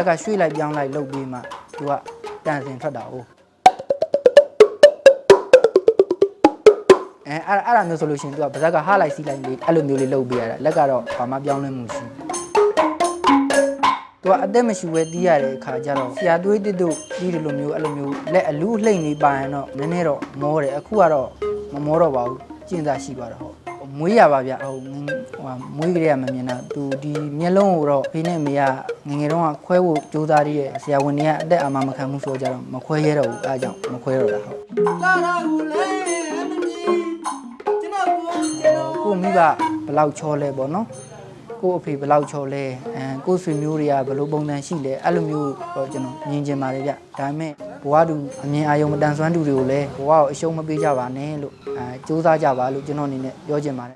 က်ကရွှေ့လိုက်ပြောင်းလိုက်လုပ်ပြီးမှသူကတန်စင်ထွက်တာ哦အဲအဲ့ဒါအဲ့ဒါမျိုးဆိုလို့ရှိရင်သူကပါဇက်ကဟားလိုက်စီးလိုက်လေးအဲ့လိုမျိုးလေးလုပ်ပေးရတာလက်ကတော့ဘာမှပြောင်းလဲမှုရှိဘူးသူကအသက်မရှိဝဲတီးရတဲ့အခါကျတော့ဆရာသွေးတစ်တို့တီးတယ်လို့မျိုးအဲ့လိုမျိုးလက်အလူးလှိမ့်နေပါရင်တော့နည်းနည်းတော့မောတယ်အခုကတော့မမောတော့ပါဘူးကျင့်စာရှိပါတော့ဟုတ် မွေးရပါဗျဟုတ်ဟိုဟာမွေးကလေးကမမြင်တာသူဒီမျက်လုံးကိုတော့ဖေးနဲ့မေကငယ်ငယ်တုန်းကခွဲဖို့ကြိုးစားရတဲ့ဆရာဝန်တွေကအသက်အာမမခံမှုဆိုကြတော့မခွဲရတော့ဘူးအဲအကြောင့်မခွဲတော့တာဟုတ်လာလာကိုလဲမမီကျွန်တော်ကိုကျွန်တော်ကိုမိဘဘယ်လောက်ချောလဲပေါ့နော်ကိုအဖေဘယ်လောက်ချောလဲအဲကိုဆွေမျိုးတွေကဘယ်လိုပုံစံရှိလဲအဲ့လိုမျိုးတော့ကျွန်တော်မြင်ချင်ပါတယ်ဗျဒါပေမဲ့ ဘဝတူအမြင်အာရုံမတန်ဆွမ်းတူတွေကိုလည်းဘဝကိုအရှုံးမပေးကြပါနဲ့လို့အဲစူးစမ်းကြပါလို့ကျွန်တော်အနေနဲ့ပြောချင်ပါတယ်